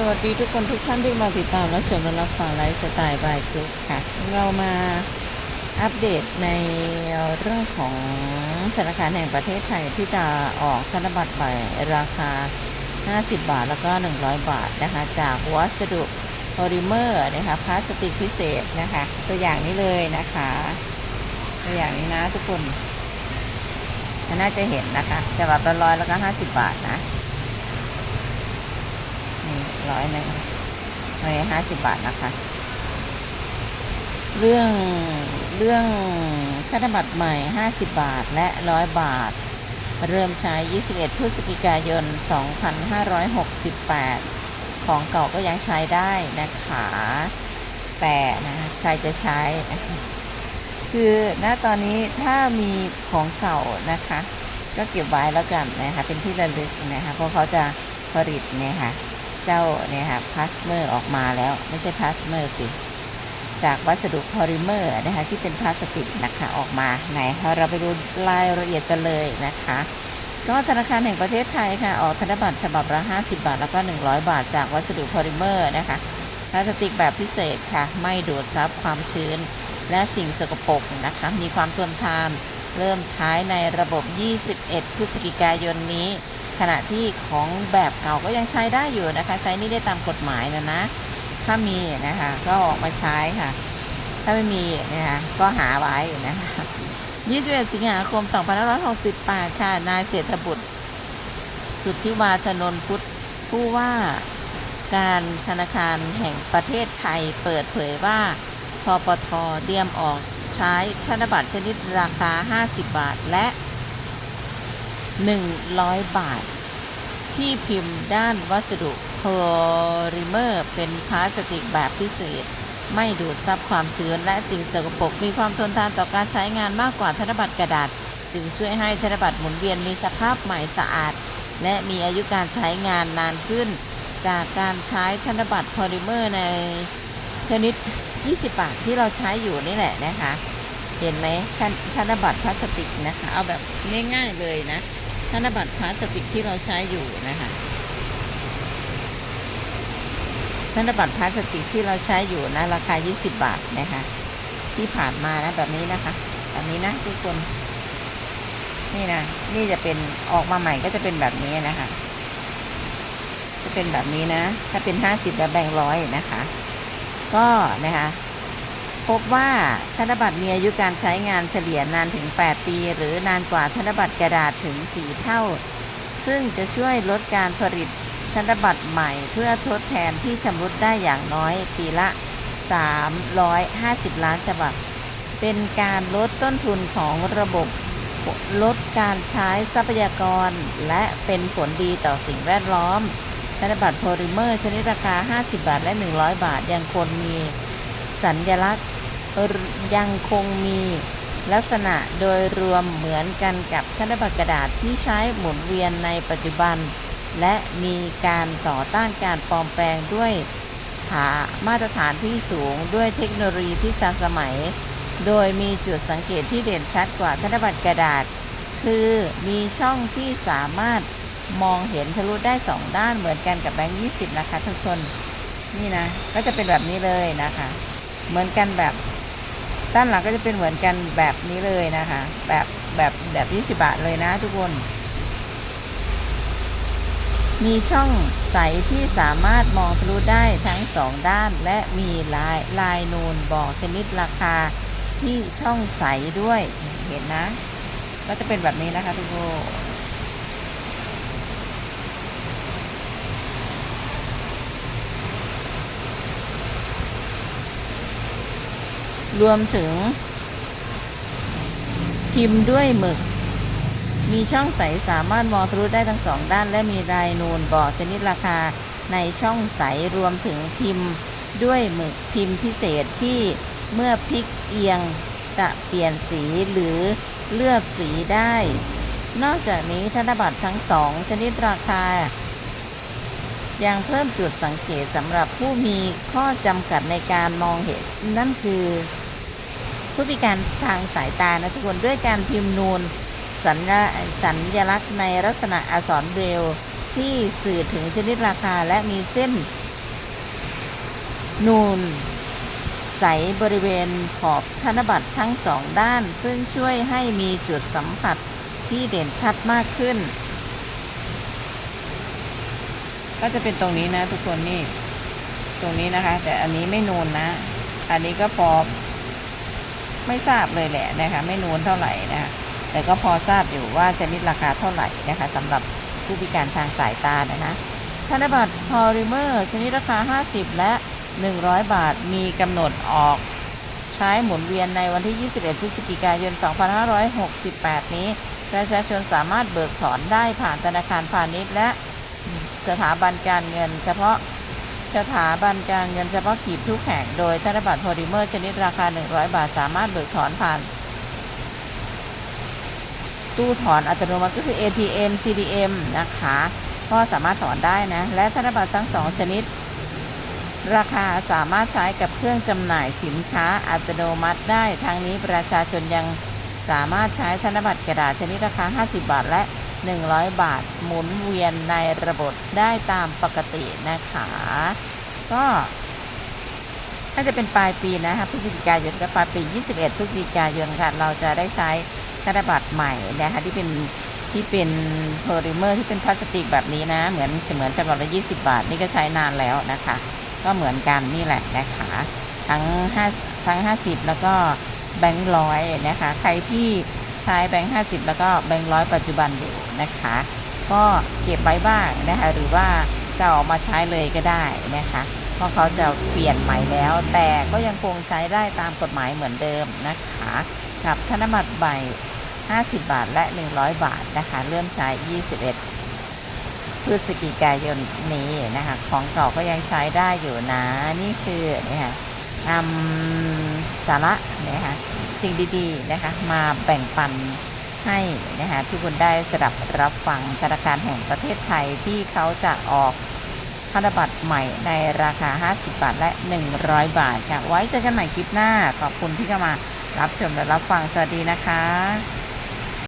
สวัสดีทุกคนทุกท่านที่มาติดตามและชมและรับฟังไลฟ์สไตล์บายกุ๊กค่ะ เรามาอัปเดตในเรื่องของธนาคารแห่งประเทศไทยที่จะออกธนบัตรใบราคา 50 บาทแล้วก็ 100 บาทนะคะ จากวัสดุโพลิเมอร์นะคะพลาสติกพิเศษนะคะ ตัวอย่างนี้เลยนะคะ ตัวอย่างนี้นะทุกคนน่าจะเห็นนะคะฉบับละร้อยแล้วก็ 50 บาทนะ ร้อยหนึ่งร้อยห้าสิบบาทนะคะ เรื่องเรื่องธนบัตรใหม่ 50 บาทและ 100 บาท เริ่มใช้ 21 พฤศจิกายน 2568 ของเก่าก็ยังใช้ได้นะคะ แต่นะใครจะใช้นะคะคือณตอนนี้ถ้ามีของเก่านะคะ ก็เก็บไว้แล้วกันนะคะเป็นที่ระลึกนะคะเพราะเขาจะผลิตเนี่ยค่ะ เจ้าเนี่ยค่ะพลาสเมอร์ออกมาแล้วไม่ใช่พลาสเมอร์สิ จากวัสดุพอลิเมอร์นะคะที่เป็นพลาสติกนะคะออกมาไหนเราไปดูรายละเอียดกันเลยนะคะ ก็ธนาคารแห่งประเทศไทยค่ะออกธนบัตรฉบับละ 50 บาท แล้วก็ 100 บาท จากวัสดุพอลิเมอร์นะคะพลาสติกแบบพิเศษค่ะ ไม่ดูดซับความชื้น และสิ่งสกปรกนะคะ มีความทนทาน เริ่มใช้ในระบบ 21 พฤศจิกายนนี้ ขณะที่ของแบบเก่าก็ยังใช้ได้อยู่นะคะ ใช้นี่ได้ตามกฎหมายนะนะ ถ้ามีนะคะก็ออกมาใช้ค่ะ ถ้าไม่มีนะคะก็หาไว้นะคะ21 สิงหาคม 2568 ค่ะ นายเศรษฐบุตร สุทธิวาชนนพุทธผู้ว่าการธนาคารแห่งประเทศไทยเปิดเผยว่าทปทเตรียมออกใช้ธนบัตรชนิดราคา 50 บาท และ 100 บาท ที่พิมพ์ด้านวัสดุโพลิเมอร์ เป็นพลาสติกแบบพิเศษ ไม่ดูดซับความชื้นและสิ่งสกปรกมีความทนทานต่อการใช้งานมากกว่าธนบัตรกระดาษ จึงช่วยให้ธนบัตรหมุนเวียนมีสภาพใหม่สะอาด และมีอายุการใช้งานนานขึ้น จากการใช้ธนบัตรโพลิเมอร์ในชนิด 20 บาทที่เราใช้อยู่นี่แหละนะคะ เห็นไหมธนธนบัตรพลาสติกนะคะ เอาแบบง่ายๆเลยนะ ธนบัตรพลาสติกที่เราใช้อยู่นะคะธนบัตรพลาสติกที่เราใช้อยู่นะราคา 20 บาทนะคะที่ผ่านมานะแบบนี้นะคะแบบนี้นะทุกคนนี่นะนี่จะเป็นออกมาใหม่ก็จะเป็นแบบนี้นะคะ จะเป็นแบบนี้นะ ถ้าเป็น 50แบบแบ่งร้อยนะคะ ก็นะคะ พบว่าธนบัตรมีอายุการใช้งานเฉลี่ยนานถึง 8 ปี หรือนานกว่าธนบัตรกระดาษถึง 4 เท่า ซึ่งจะช่วยลดการผลิตธนบัตรใหม่เพื่อทดแทนที่ชำรุดได้อย่างน้อยปีละ 350 ล้านฉบับ เป็นการลดต้นทุนของระบบลดการใช้ทรัพยากร และเป็นผลดีต่อสิ่งแวดล้อม ธนบัตรโพลิเมอร์ชนิดราคา 50 บาท และ 100 บาทยังคงมีสัญลักษณ์ ยังคงมีลักษณะโดยรวมเหมือนกันกับธนบัตรกระดาษที่ใช้หมุนเวียนในปัจจุบัน และมีการต่อต้านการปลอมแปลงด้วยหามาตรฐานที่สูงด้วยเทคโนโลยีที่ทันสมัย โดยมีจุดสังเกตที่เด่นชัดกว่าธนบัตรกระดาษ คือมีช่องที่สามารถมองเห็นทะลุได้สองด้านเหมือนกันกับแบงค์20 นะคะทุกคน นี่นะ ก็จะเป็นแบบนี้เลยนะคะ เหมือนกันแบบ ด้านหลังก็จะเป็นเหมือนกันแบบนี้เลยนะคะ แบบแบบแบบ20บาทเลยนะทุกคน มีช่องใสที่สามารถมองทะลุได้ทั้งสองด้านและมีลายลายนูนบอกชนิดราคาที่ช่องใสด้วยเห็นนะ ก็จะเป็นแบบนี้นะคะทุกคน รวมถึง พิมพ์ด้วยหมึก มีช่องใสสามารถมองทะลุได้ทั้งสองด้าน และมีลายนูนบอกชนิดราคาในช่องใสรวมถึงพิมพ์ด้วยหมึกพิมพ์พิเศษที่เมื่อพลิกเอียงจะเปลี่ยนสีหรือเลือบสีได้ นอกจากนี้ธนบัตรทั้งสองชนิดราคา ยังเพิ่มจุดสังเกตสำหรับผู้มีข้อจำกัดในการมองเห็นนั่นคือ ผู้พิการทางสายตานะทุกคนด้วยการพิมพ์นูนสัญญสัญญลักษณ์ในลักษณะอักษรเบรลที่สื่อถึงชนิดราคาและมีเส้น นูนใสบริเวณขอบธนบัตรทั้งสองด้าน ซึ่งช่วยให้มีจุดสัมผัสที่เด่นชัดมากขึ้น ก็จะเป็นตรงนี้นะทุกคนนี่ ตรงนี้นะคะ แต่อันนี้ไม่นูนนะ อันนี้ก็พอ ไม่ทราบเลยแหละนะคะไม่นูนเท่าไหร่นะคะแต่ก็พอทราบอยู่ว่าชนิดราคาเท่าไหร่นะคะสำหรับผู้พิการทางสายตานะนะธนบัตรพอลิเมอร์ชนิดราคา 50 และ 100 บาทมีกำหนดออกใช้หมุนเวียนในวันที่ 21 พฤศจิกายน 2568 นี้ ประชาชนสามารถเบิกถอนได้ผ่านธนาคารพาณิชย์และสถาบันการเงิน เฉพาะ สถาบันการเงินเฉพาะขีดทุกแห่งโดยธนบัตรโพลิเมอร์ชนิดราคา 100 บาท สามารถเบิกถอนผ่าน ตู้ถอนอัตโนมัติก็คือ ATM CDM นะคะ ก็สามารถถอนได้นะ และธนบัตรทั้งสองชนิด ราคาสามารถใช้กับเครื่องจำหน่ายสินค้าอัตโนมัติได้ทั้งนี้ประชาชนยังสามารถใช้ธนบัตรกระดาษชนิดราคา 50 บาท และ 100 บาทหมุนเวียนในระบบได้ตามปกตินะคะ ก็น่าจะเป็นปลายปีนะคะพฤศจิกายนกับปลายปี 21 พฤศจิกายนค่ะ เราจะได้ใช้ธนบัตรใหม่นะคะที่เป็นที่เป็นโพลิเมอร์ที่เป็นพลาสติกแบบนี้นะ เหมือนเหมือนฉบับละ20 บาท นี่ก็ใช้นานแล้วนะคะ ก็เหมือนกันนี่แหละนะคะ ทั้ง5ทั้ง 50 แล้วก็แบงค์ร้อยนะคะ ใครที่ ช้แบงค์50แล้วก็แบงค์ร้อยปัจจุบันอยู่นะคะ ก็เก็บไว้บ้างนะคะหรือว่าจะออกมาใช้เลยก็ได้นะคะเพราะเขาจะเปลี่ยนใหม่แล้ว แต่ก็ยังคงใช้ได้ตามกฎหมายเหมือนเดิมนะคะกับธนบัตรใบ 50 บาทและ 100 บาทนะคะเริ่มใช้ 21 พฤศจิกายนนี้นะคะของเก่าก็ยังใช้ได้อยู่นะ นี่คือนะคะนำสาระนะคะ สิ่งดีๆนะคะมาแบ่งปันให้นะคะทุกคนได้สดับรับฟังธนาคารแห่งประเทศไทยที่เขาจะออกธนบัตรใหม่ในราคา 50 บาท และ 100 บาทค่ะ ไว้เจอกันใหม่คลิปหน้า ขอบคุณที่เข้ามารับชมและรับฟัง สวัสดีนะคะ